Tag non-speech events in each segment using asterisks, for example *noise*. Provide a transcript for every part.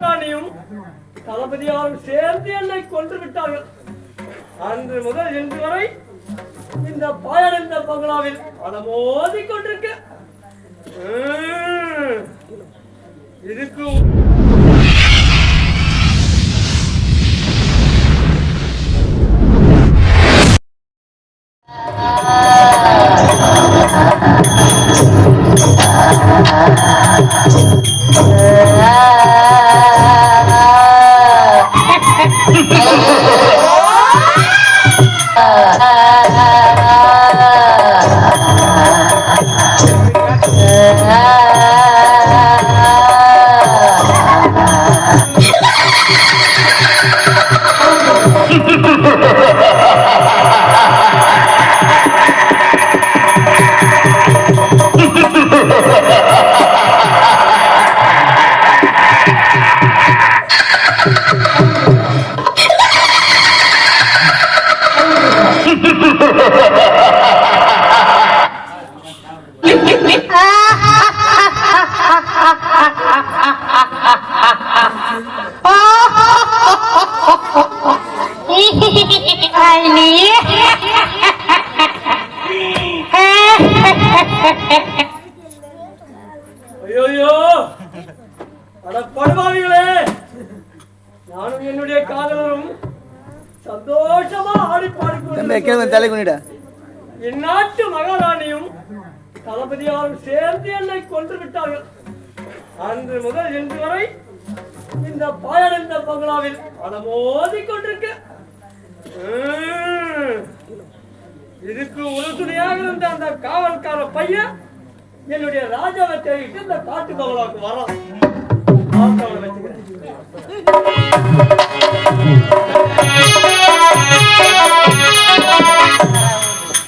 ராணியும் தளபதியாரும் சேர்ந்து என்னை கொன்று விட்டார்கள் அன்று முதல் இன்று வரை இந்த பாயடைந்த பங்களாவில் அலமோதி கொண்டிருக்க உம். Yeah. *laughs* நானும் என்னுடைய காதலரும் சந்தோஷமா ஆடி பாடி தலை மகாராணியும் தளபதியாரும் சேர்ந்து என்னை கொன்று விட்டார்கள். அன்று முதல் இன்று வரை இந்த பாயடைந்த பங்களாவில் அலமோதி கொண்டிருக்க. இதுக்கு உறுதுணையாக இருந்த அந்த காவல்கார பையன் என்னுடைய ராஜாவை தேடிட்டு இந்த காட்டு பங்களாவுக்கு வரான்.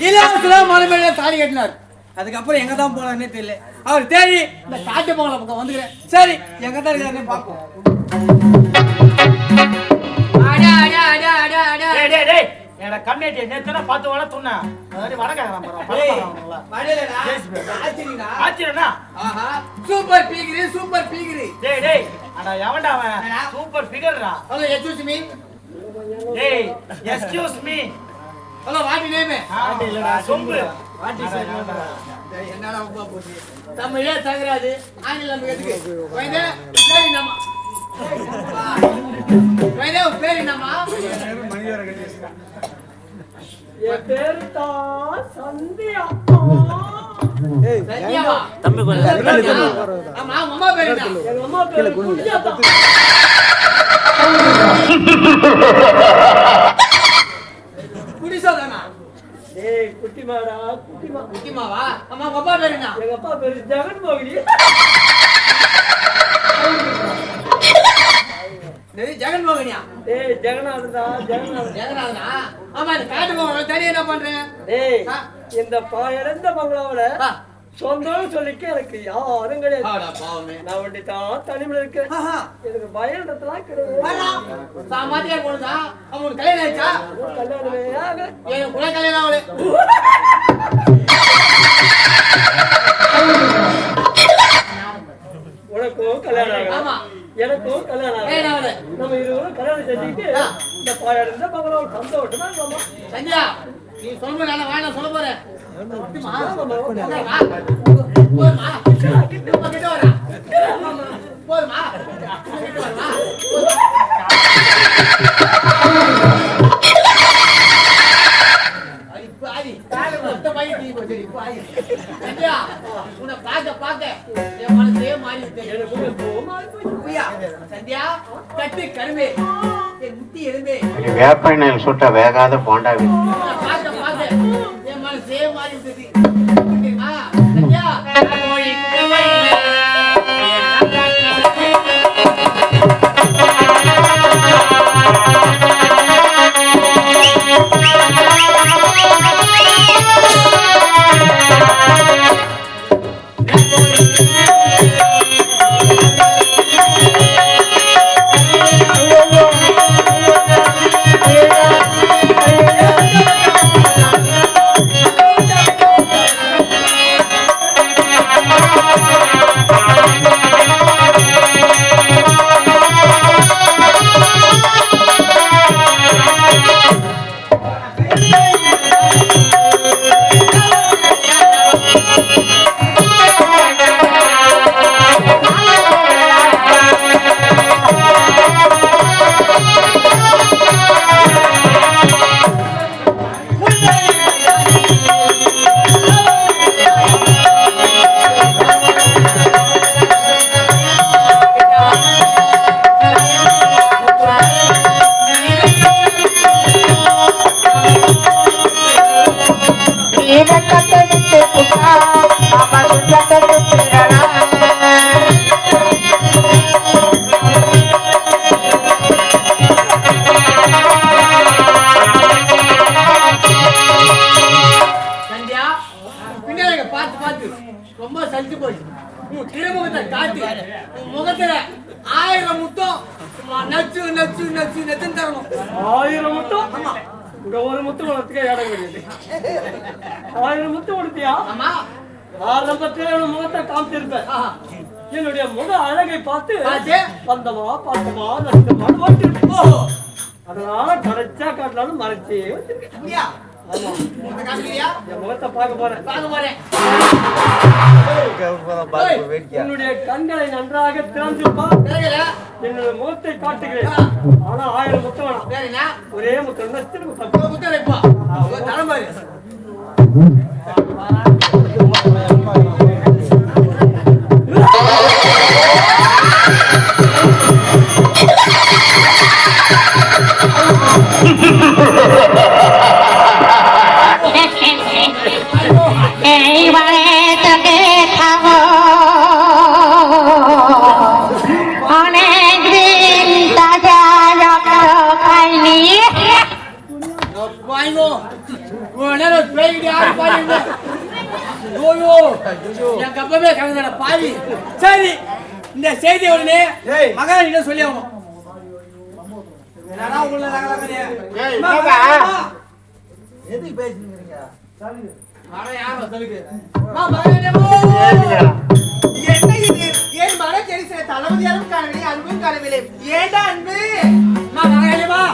இலவசமா மலைமையில தாலி கட்டினார். அதுக்கப்புறம் எங்க தான் போனார்னே தெரியல. அவர் தேடி இந்த காட்டு பக்கம் வந்துக்கிறேன். சரி எங்க தான் இருக்காருன்னு பார்ப்போம். டேய் என்னோட கண்ணேட்டி நேத்து பார்த்து வர சொன்னா. அதாவது. ஆச்சரியம்னா ஆஹா, சூப்பர் பீகிரி சூப்பர் பீகிரி டேய் டேய். அட எவன்டா அவன்? சூப்பர் ஃபிகர்டா ஹலோ எக்ஸ்கியூஸ் மீ டேய் excuse me hello what name இல்லடா சொம்பு. என்னடா உப்பா போச்சு. தமிழே தகராது ஆங்கிலம் நம்ம எதுக்கு? வைதே பேர் என்னம்மா *laughs* வைதே பேர் என்னம்மா என் பேரு தான் சந்தியா. தம்பி ஆமா உங்க அம்மா பேர் என்ன? எங்க அம்மா பேரு சுஜாதா குடிசோதானா? ஏய் குட்டிமாடா குட்டிமா. முக்கியமாவா அம்மா அப்பா பேர் எங்க அப்பா பேரு ஜெகன் மோகினி டேய் ஜெகன் மோகனியா ஏய் ஜெகநாதா ஜெகநாதன். ஜெகநாதனா? ஆமா இந்த காட்டு போகணும் தனி என்ன பண்றேன் ஆ. இந்த பாயடைந்த பங்களாவில. சொந்தம் சொல்லிக்க எனக்கு யாரும் கிடையாது. நான் ஒண்டி தான் தனிமையில இருக்கேன். எனக்கு பயன்றதுலாம் கிடையாது. சாமாத்தியா போனதா? அவனுக்கு கல்யாணம் ஆயிடுச்சா? கல்யாணமே ஆகல. எனக்கு கூட கல்யாணம் ஆகல. உனக்கும் கல்யாணம் ஆகல. எனக்கும் கல்யாணம் நம்ம இருவரும் கல்யாணம் செஞ்சுக்கிட்டு ஆ. இந்த பாயடைந்த பங்களாவில் சந்தோஷமா இருக்கோமா சந்தியா நீ சொல்ல நான் வாங்க சொல்ல போறேன். போதுமா? போதுமா? இப்ப கிட்ட வரா. போதுமா? இப்ப கிட்ட வரவா? அடி, இப்ப ஆடி. மொத்த பையன் தீ போச்சு, இப்ப ஆடி. சந்தியா, உன்னை பார்க்க பார்க்க என் மனசே மாறி விட்டது. எனக்கு எப்பவும் மாறி போச்சு. புரியா? சந்தியா, கட்டு கரும்பே என் முட்டி எலும்பே வேப்பெண்ணெயில் சுட்ட வேகாத போண்டாவி பார்க்க பார்க்க என் மனசே மாறி ஆயிரம் முத்து கொடுத்தியா? ஆமா ஆரம்பத்திலே உன் முகத்தை காமிச்சிருப்பேன். என்னுடைய முக அழகை பார்த்து? பந்தமா பாட்டமா நஷ்டமானு அதனால கடைச்சா காட்டினாலும் மறைச்சே என்னுடைய கண்களை நன்றாக திறந்துப்பா? என்னுடைய முகத்தை காட்டுகிறேன். ஆனா ஆயிரம் முத்தம் வேணாம். சரிண்ணா ஒரே முத்தம் *laughs* এইবারে তোকে খাবো অনেক দিন তাজা রক্ত খাইনি வாங்கோ ஒரு நேரம் பேய்கிட்டு யாரும் பாருங்க ஓயோ என் கப்பமே கலந்தட பாவி சரி இந்த செய்தி உடனே மகாராணிட்ட சொல்லி ஆகணும் என்னடா உள்ள என்ன இது என் மன தெரிசின தளபதியாரும் காணவில்லை அன்பும் காணவில்லை ஏண்டா அன்பு மா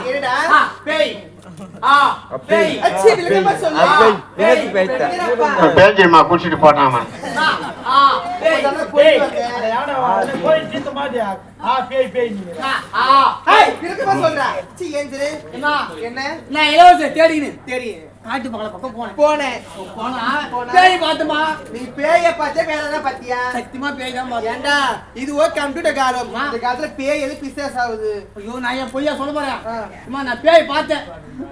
என்னடா பேய் பேஞ்சிருமா குடிச்சிட்டு போட்டாமா போய் சொல்றா என்ன என்ன நான் இலவச தேடிக்கினு தெரியும் காட்டு பக்கல பக்கம் போனேன். போனேன். போனா. பேய் பாத்துமா நீ பேய பார்த்தே என்ன பாத்தியா? சத்தியமா பேய் தான் பார்த்தேன். ஏண்டா இதுவோ கம்ப்யூட்டர் காலம். இந்த காலத்துல பேய் எது பிசினஸ் ஆகுது? ஐயோ நான் ஏன் பொய்யா சொல்ல போறேன். அம்மா நான் பேய் பார்த்தேன்.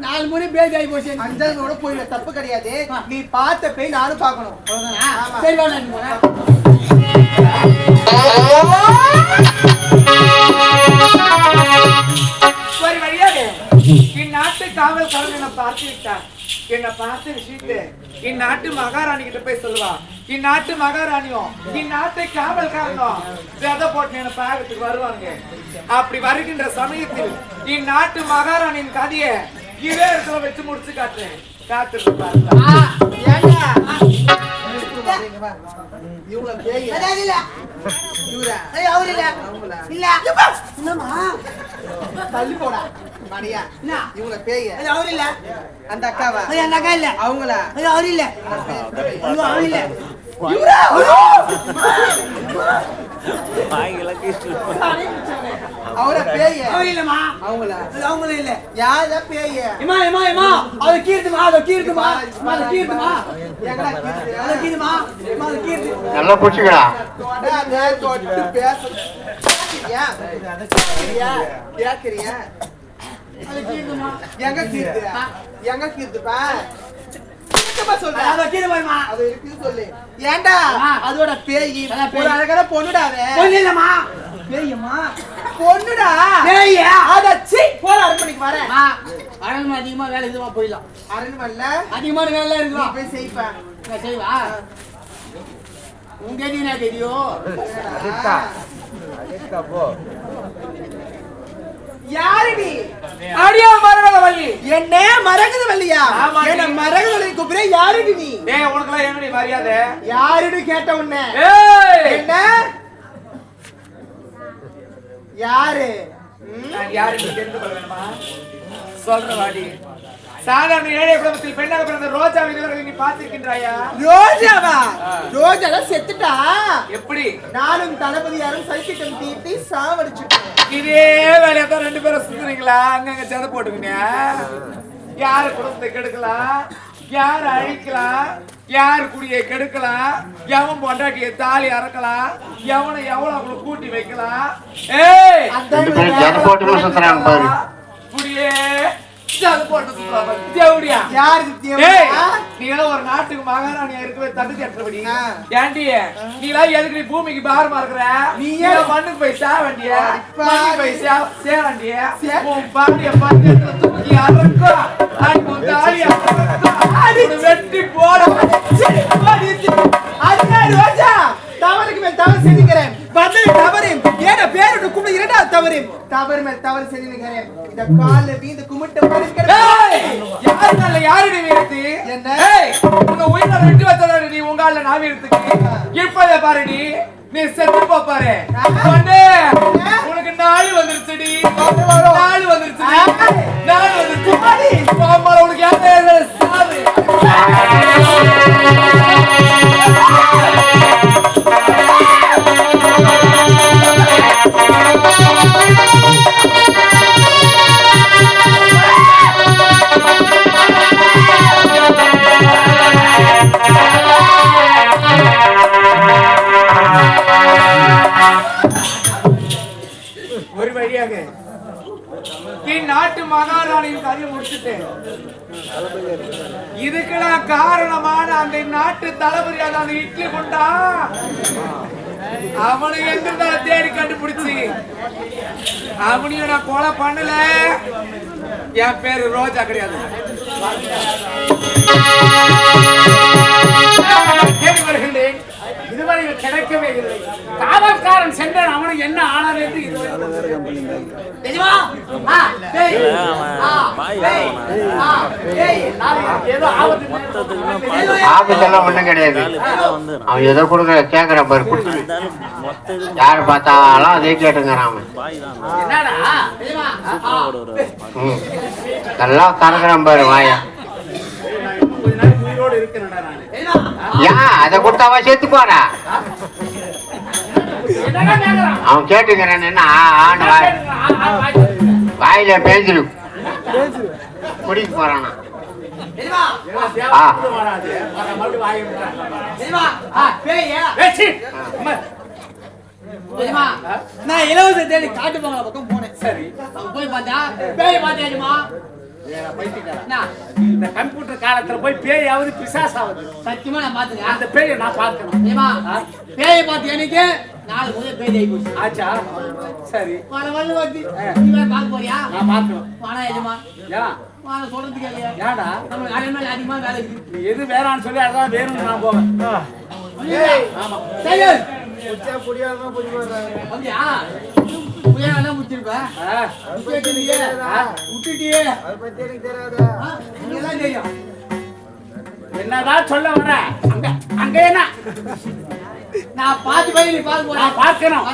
நாலு முறை பேய் ஆகி போச்சு. அஞ்சாவது கூட போயிடுவேன் தப்பு கிடையாது. நீ பார்த்த பேய் நானும் பார்க்கணும். சரி வா நான் போறேன் ஒரு வழியாக இந்நாட்டு காவல் என்னை பார்த்து விட்டார் என்னை பார்த்த விஷயத்தை இந்நாட்டு மகாராணி கிட்ட போய் சொல்லுவா. இந்நாட்டு மகாராணியும் இந்நாட்டு காவல்காரனும் விதை போட்டு என்ன பார்க்கறதுக்கு வருவாங்க அப்படி வருகின்ற சமயத்தில் இந்நாட்டு மகாராணியின் கதையை இதே இடத்துல வச்சு முடிச்சு காட்டுறேன். காத்துட்டு இவங்க பேய். இவரா? அவரு இல்ல. இல்ல. தள்ளி போடா. மணியா இவங்க பேய். அவரு இல்ல. அந்த அக்காவா? அந்த அக்கா இல்ல. அவங்களா? அவரு இல்ல. அவரு இல்ல. அவர பேய். அவரு இல்லம்மா. அவங்களா? அது அவங்களும் இல்ல. யார பேய்? இம்மா இம்மா இம்மா அது கீர்த்துமா அது கீர்த்துமா? அது கீர்த்துமா? எங்கடா கீர்த்தி? அது கீர்த்துமா? கீர்த்து? நல்லா குடிச்சுக்கடா தொடாத, தொட்டு பேசு. கேக்குறியா? கேக்குறியா? கேக்குறியா? எங்க கீர்த்து? எங்க கீர்த்துப்பா? ஆ. அதோட பேய். ஒரு அழகான பொண்ணுடா. ஒண்ணு இல்லம்மா பேயம்மா பொண்ணுடா? பேயா அத சீ. போட அரண்மனைக்கு அம்மா அரண்மனை அதிகமா வேலை இதுவா போயிடலாம். அரண்மனைல? அதிகமான வேலை இருக்கலாம் போய் செய்ப்பா. நான் செய்வா? உங்க என்ன தெரியும்? யாரு நீ? அடியா மரண வள்ளி. என்ன மரகத வல்லியா ஆமா. என்ன மரகத வள்ளி கூப்பிடுற யாருடி நீ? ஏய் உனக்குலாம் என்னடி மரியாதை? யாருன்னு கேட்ட உன்ன. ஏய். என்ன? யாரு? யாருக்கு தெரிந்து கொள்ள வேணுமா? சொல்ற வாடி. சாதாரண ஏழை குடும்பத்தில் பெண்ணாக பிறந்த ரோஜா விதவர்களை நீ பார்த்திருக்கின்றாயா? ரோஜாவா? ரோஜா செத்துட்டா? எப்படி? நானும் தளபதியாரும் சைக்கிட்டம் தீட்டி சாவடிச்சுட்டோம் இதே வேலையா தான் ரெண்டு பேரும் சுத்துறீங்களா அங்கங்க செத போட்டுக்கிங்க. யாரு குடும்பத்தை கெடுக்கலாம்? யார் அழிக்கலாம்? யார் குடியை கெடுக்கலாம்? எவன் பொண்டாட்டியை தாலி அறக்கலாம்? எவனை எவ்வளவு அவங்களை கூட்டி வைக்கலாம்? ஏய்! குடியே ஒரு நாட்டுக்கு மகாராணியா இருக்கவே தட்டு தட்டுறபடி ஆ. ஏண்டி நீ எல்லாம் எதுக்கு நீ பூமிக்கு பாரமா இருக்கிற நீ ஏன் மண்ணுக்கு போய் சா வேண்டிய. மண்ணுக்கு போய் சே சே வேண்டிய சே- உன் பாண்டிய பாண்டிய தூக்கி அறக்கும் அடி உன் தாலிய அறக்கும் வெட்டி போட அதுதான் ரோஜா தவறுக்கு மேல் தவறு செஞ்சுக்கிறேன் பதில் தவறு ஏன பேரோட கும்பிடு இரண்டாவது தவறு தவறு மேல் தவறு செஞ்சிருக்கிறேன் இந்த கால்ல வீந்து கும்பிட்டு ஏய், யாரு நல்ல யாருடி வீழ்த்து? என்ன? உங்க உயிரை விட்டு வச்சதாடி நீ உங்க ஆள்ல நான் வீழ்த்துக்கு. இப்போதே பாருடி, நீ செத்து போ பாரு. பொண்ணு, உனக்கு நாள் வந்துருச்சுடி. நாள் வந்துருச்சுடி. நாள் வந்துருச்சு. ஆமாடா, உனக்கு யாரு சாவு. தளபதியாக இட்லி குண்டா? அவனுக்கு எங்க தேடி கண்டுபிடிச்சு? அவனையும் நான் கொலை பண்ணல. என் பேரு ரோஜா கிடையாது. தேடி வருகின்றேன். இதுவரை கிடைக்கவே இல்லை. காவல்காரன் சென்றான். அவனுக்கு ஆபத்தெல்லாம் ஒண்ணும் கிடையாது. அவன் ஏதோ கொடுக்குற கேக்குற பாரு. யாரு பார்த்தாலும் அதே கேட்டுங்கிறான் அவன். நல்லா கறக்குறான் பாரு வாயா. ஏன் அதை கொடுத்தாவா செத்து போறா அவன் கேட்டுக்கிறான் என்ன? ஆண்டு வாய் வாயில பேஞ்சிரு குடிக்க போறானா? நான் இலவச தேடி காட்டு பங்களா பக்கம் போனேன். சரி. போய் பார்த்தா பேய் பார்த்தேன் தெரியுமா ஏடா, பைத்தியக்காரா. என்ன? இந்த கம்ப்யூட்டர் காலத்துல போய் பேயாவது பிசாசாவது. சத்தியமா நான் பாத்துக்கிறேன் அந்த பேயை நான் பார்க்கணும். தெரியுமா பேயை பார்த்து எனக்கு நாலு முதல் பேய் ஆகி போச்சு. ஆச்சா? சரி. வர வந்து வந்து நீ வேற பார்க்க போறியா? நான் பார்க்கணும். வாடா எஜமா. ஏன் வாடா சொல்றதுக்கு இல்லையா ஏன்டா நம்ம அரை மேல அதிகமா வேலை இருக்கு. நீ எது வேணான்னு சொல்லி அதான் வேணும்னு நான் போவேன். ஆமா. சரி அப்படியா புயல் வேணா முடிச்சிருப்ப ஆ, விட்டுட்டியே விட்டுட்டியே ஆ, இதெல்லாம் தெரியும். என்னதான் சொல்ல வர? அங்க அங்க என்ன? நான் பாத்து போய் நீ பார்க்க போறேன் நான் பார்க்கணும்.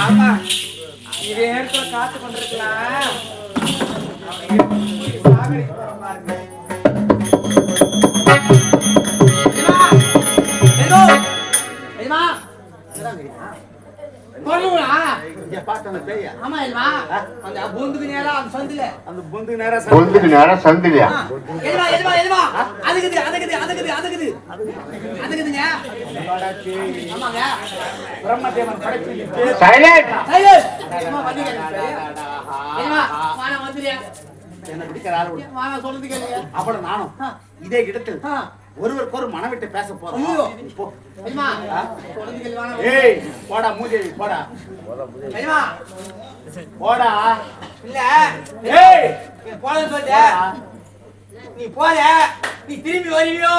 ஆமா. இதே நேரத்துல காத்து கொண்டிருக்கலாம். சாகடிக்க போறோம் பாருங்க. எதோ எதுமா சொல்லுங்களா இங்க பார்த்த அந்த பேயா ஆமா எதுமா அந்த பூந்துக்கு நேரா அந்த சந்தில அந்த பொந்து நேரம் பொந்துக்கு நேரம் சந்திலியா எதுமா எதுமா எதுமா அதுக்குது அதுக்குது அதுக்குது அதுக்குது அதுக்குதுங்க ஆமாங்க பிரம்மதேவன் படைப்பு சைலண்ட் என்ன பிடிக்கிற ஆள் அப்புறம் நானும் இதே இடத்தில். ஒருவருக்கு ஒரு மனம் விட்டு பேச போறோம். ஏய் போடா மூதேவி போடா. போடா. இல்ல. ஏய்! சொல்லிட்ட. நீ போற. நீ திரும்பி வருவியோ?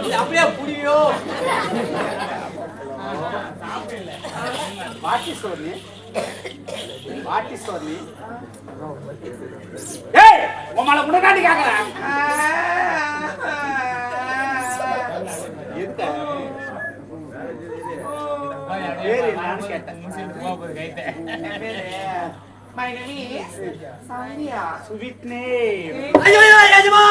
இல்ல அப்படியே புடிவியோ? வாட்டி சோர்னி. வாட்டி சோர்னி. ஏய் உன் முன்னாடி கேக்குறேன். எதுக்கு? பேரு கேட்டேன். My name is Sandhya. சும்மா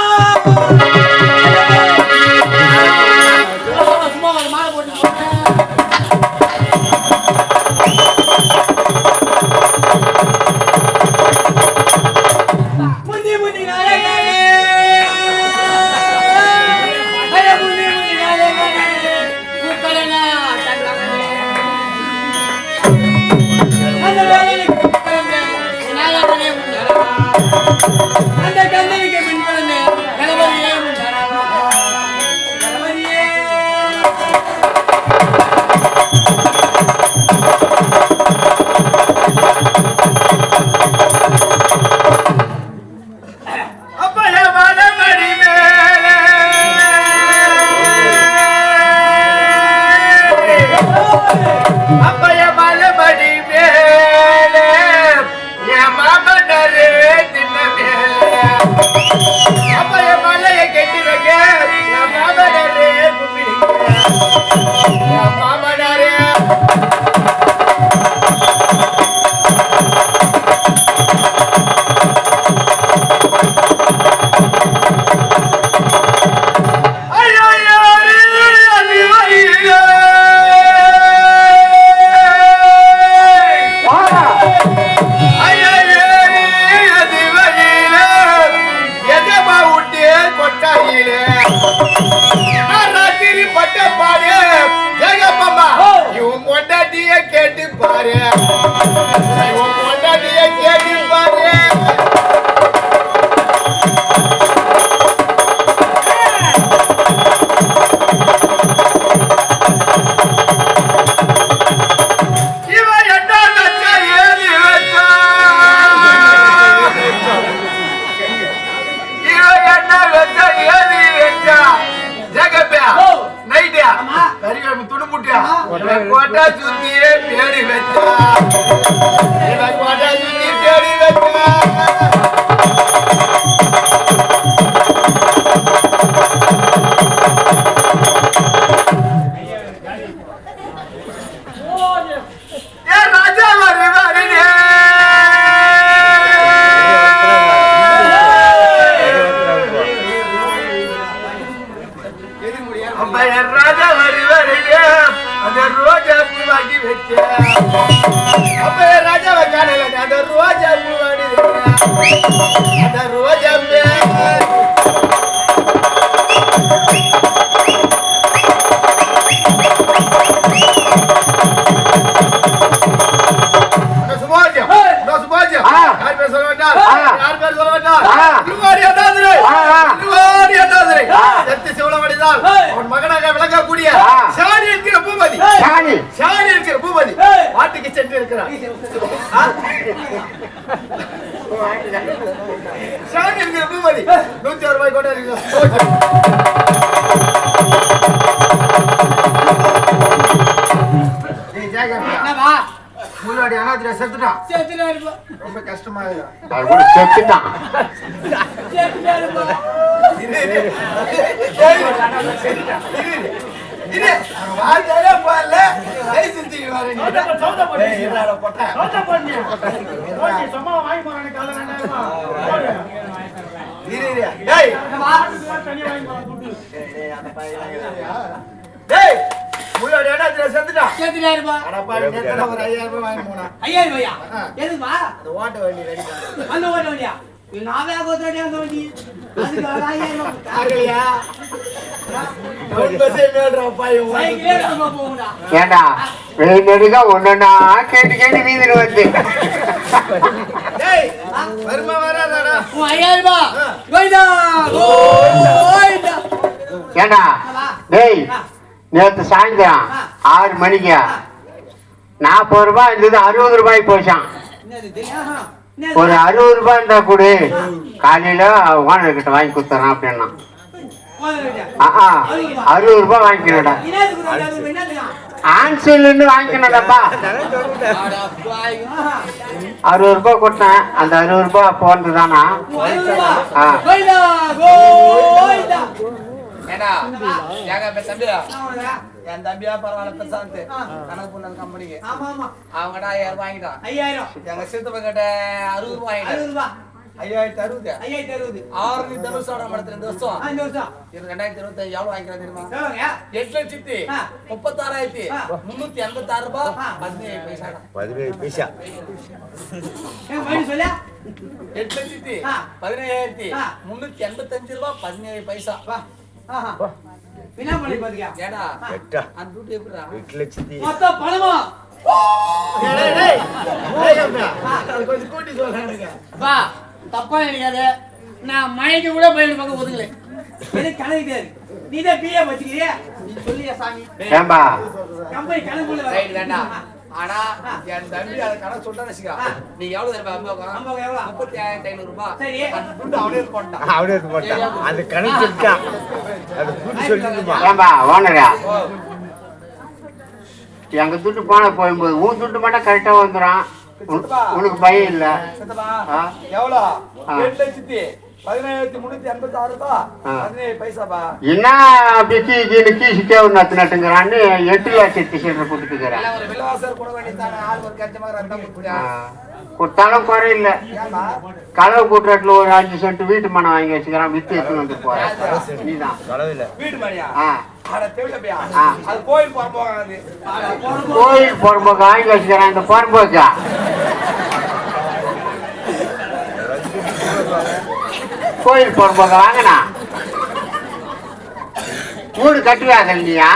நூத்தி ரூபாய் கொண்டு முன்னாடி செத்துட்டான் ரொம்ப கஷ்டமா இருக்கு செத்துட்டான் இரு. ஏய், டேய், முன்னாடி அண்ணாதுரை செத்துட்டான். சேர்த்துட்டே இருப்பா அட பாவி, நேத்துல ஒரு ஐயாயிரம் ரூபாய் வாங்கி போனான். ஐயாயிரம் ரூபாயா. எதுப்பா அந்த ஓட்ட வண்டி ரெடி பண்ணு. அந்த ஓட்ட வண்டியா? நாவே கோத்தடி அந்த வண்டி? அதுக்கு ஐயாயிரம் ரூபாய் ஏண்டா? வெளிநெடுக்கா ஒன்னொன்னா கேட்டு கேட்டு வீதியில் வந்து. டேய், ஏண்டா? டேய் நேற்று சாயந்தரம் ஆறு மணிக்கு நாற்பது ரூபாய் இருந்தது அறுபது ரூபாய் போச்சான் ஒரு அறுபது ரூபாய் இருந்தா கொடு. காலையில ஓனர் கிட்ட வாங்கி கொடுத்துறேன் அப்படின்னா. அறுபது ரூபாய் வாங்கிக்கணும்டா. ஆன்சைட்லேருந்து வாங்கிக்கணும்டாப்பா. அறுபது ரூபாய் கொடுத்தேன். அந்த அறுபது ரூபாய் போனது தானா என் தம்பியா பரவாயில்ல பிரசாந்த். கணக்கு பண்ண கம்பெனிக்கு. அவங்கடா ஐயாயிரம் வாங்கிட்டான். ஐயாயிரம். எங்க சித்தப்ப கிட்ட அறுபது ரூபாய் ஐயாயிரத்தி அறுபது ஐயாயிரத்தி அறுபது ஆறு தனுஷோட மடத்துல இந்த வருஷம் இந்த வருஷம் ரெண்டாயிரத்தி இருபத்தி எவ்வளவு வாங்கிக்கலாம் தெரியுமா? எட்டு லட்சத்தி. முப்பத்தாறாயிரத்தி. முன்னூத்தி எண்பத்தி ஆறு ரூபாய். பதினேழு பைசாடா ஏன் மறுபடியும் சொல்லு. எட்டு லட்சத்தி. பதினேழாயிரத்தி. முன்னூத்தி எண்பத்தஞ்சு ரூபாய் பதினேழு பைசா. என்ன பண்ணி பாத்தியா? ஏடா அந்த துட்டு எப்படிடா மொத்தம் பணமா? டேய், டேய், டேய், அண்ணா. அது கொஞ்சம் கூட்டி சொல்றானுங்க. தப்பா நினைக்காத. நான் மழைக்கு கூட போயிட்டு பக்கம் ஒதுங்கல எனக்கு கணக்கு தெரியாது நீதான் பிஏ வச்சுக்கிறியா நீ சொல்லியா சாமி? ஏம்பா கம்பெனி கணக்குள்ள வர. ரைட் ஆனா என் தம்பி அதை கணக்கு சொல்லிட்டான்னு வச்சுக்கோ ஆ. நீ எவ்வளவு தெரியுமா எவ்வளவு? முப்பத்தி ஆயிரத்தி ஐநூறு ரூபாய் சரி. அவனே போட்டான். அவனே எடுத்து போட்டான். அந்த கணக்கு இருக்கான் அது கூட்டி சொல்லிட்டுமா? ஏம்பா ஓனரா? எங்க துட்டு போன போகும்போது உன் துட்டு மட்டும் கரெக்டா வந்துடும் உனக்கு பயம் இல்ல? எவ்வளோ. எட்டு லட்சத்தி பதினேழாயிரத்தி முன்னூத்தி எண்பத்தி ஆறு ரூபாய் ஆ. பதினேழு பைசாப்பா? என்ன பிக்கி கீழே கீசி கேவு நத்து நட்டுங்கிறான்னு எட்டு லட்சத்தி எல்லாம் ஒரு விலவாசர் கூட வேண்டியதானே ஆள் ஒரு கஞ்ச மாதிரி ரத்தம் கொடுத்தாலும் குறையில்லை. ஏன்பா கலவு கூட்டுறதுல ஒரு அஞ்சு சென்ட் வீட்டு மனம் வாங்கி வச்சுக்கிறான் வித்து எடுத்துன்னு வந்து போறேன். நீதான் கோயில் போறம்போக்கு வாங்கி வச்சுக்கிறான் இந்த போறம்போக்கா? கோயில் போறம்போக்கு வாங்கினா? வீடு கட்டுவாங்க இல்லையா?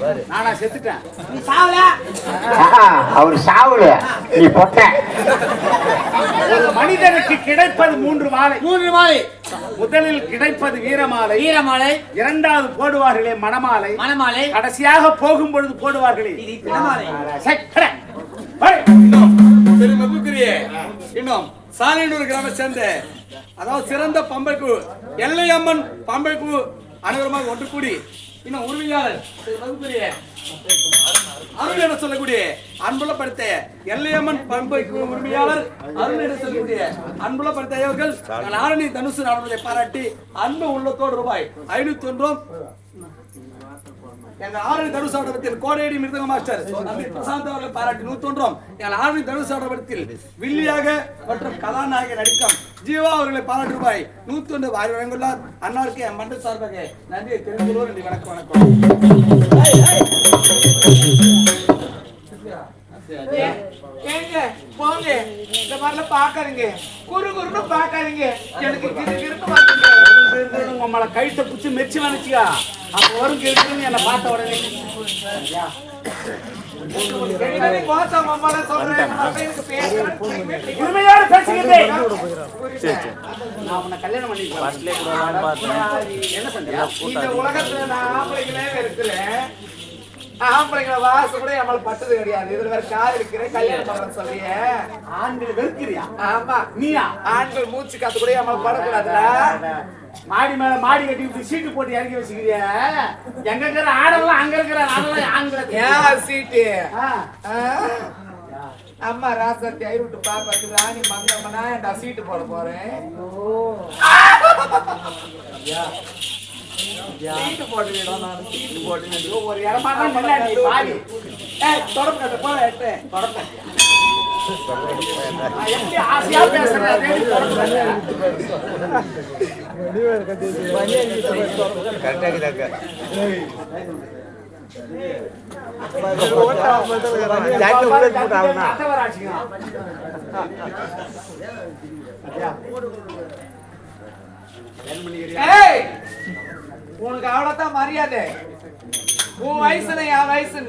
பாரு நானா செத்துட்டேன் நீ சாவல அவர் சாவுல. நீ பொட்ட. ஒரு மனிதனுக்கு கிடைப்பது மூன்று மாலை. மூன்று மாலை. முதலில் கிடைப்பது வீரமாலை. வீரமாலை. இரண்டாவது போடுவார்களே மணமாலை. மணமாலை. கடைசியாக போகும் பொழுது போடுவார்களே. இன்னும். சாலையனூர் கிராம சேர்ந்த அதாவது சிறந்த பம்பைக்கு எல்லையம்மன் பம்பைக்கு அனைவருமாக ஒன்று கூடி இன்னும் உரிமையாளர் அருள் என சொல்லக்கூடிய அன்புள்ள படுத்த எல்லையம்மன் பண்பைக்கு உரிமையாளர் அருள் என சொல்லக்கூடிய அன்புள்ள படுத்த ஐயவர்கள் ஆரணி தனுசு நடவதை பாராட்டி அன்பு உள்ளத்தோடு ரூபாய் ஐநூத்தி ஒன்றும் எங்கள் ஆரணி தனுசு ஆடவத்தில் கோடையடி மிருதங்க மாஸ்டர் பிரசாந்த் அவர்களை பாராட்டி நூத்தொன்றும். எங்கள் ஆரணி தனுசு ஆடவத்தில் வில்லியாக மற்றும் கதாநாயகன் நடிக்கம் ஜீவா அவர்களை பாராட்டு ரூபாய் நூத்தி ஒன்று வழங்குள்ளார் அன்னாருக்கு என் மண்டல் சார்பாக நன்றியை தெரிவித்துள்ளோம். நன்றி வணக்கம் வணக்கம். ஏங்க போங்க. இந்த மாதிரிலாம் பார்க்காதீங்க. குறு குறுன்னு பாக்காதீங்க எனக்கு உங்களை கழுத்தை பிடிச்சி மெச்சு நினைச்சியா அப்ப வரும் கேட்குன்னு என்னை பார்த்த உடனே. பேசுகிறேன் நான் உன்னை கல்யாணம் பண்ணி என்ன சொன்னியா இந்த உலகத்துல நான் ஆம்பளைங்களே இருக்கிறேன். ஆம்பளைங்களை வாச கூட நம்மள பட்டது கிடையாது. இதுல வேற கார் இருக்கிறேன் கல்யாணம் பண்றேன்னு சொல்றிய. ஆண்கள் வெறுக்கிறியா? ஆமா. நீயா? ஆண்கள் மூச்சு காத்து கூட நம்மள படக்கூடாதுல மாடி மேல மாடி கட்டி விட்டு சீட்டு போட்டு இறக்கி வச்சுக்கிறிய? எங்க இருக்கிற ஆடெல்லாம் அங்க இருக்கிற ஆடெல்லாம் ஆண்கள் ஏன் சீட்டு. ஆ. ஆ? அம்மா ராசாத்தி ஐ விட்டு பாப்பாக்கு ராணி மங்கம்மா நான் சீட்டு போட போறேன்? சீட்டு போட்டுவிடும் நான் சீட்டு போட்டு ஒரு இடமா தான் நீ பாடி. ஏய் தொடப்பு கட்ட போற எட்டு தொடப்பு நான் எப்படி ஆசையா பேசுறேன் உனக்கு அவ்வளவுதான் மரியாதை. உன் வயசுல என் வயசுன்னா.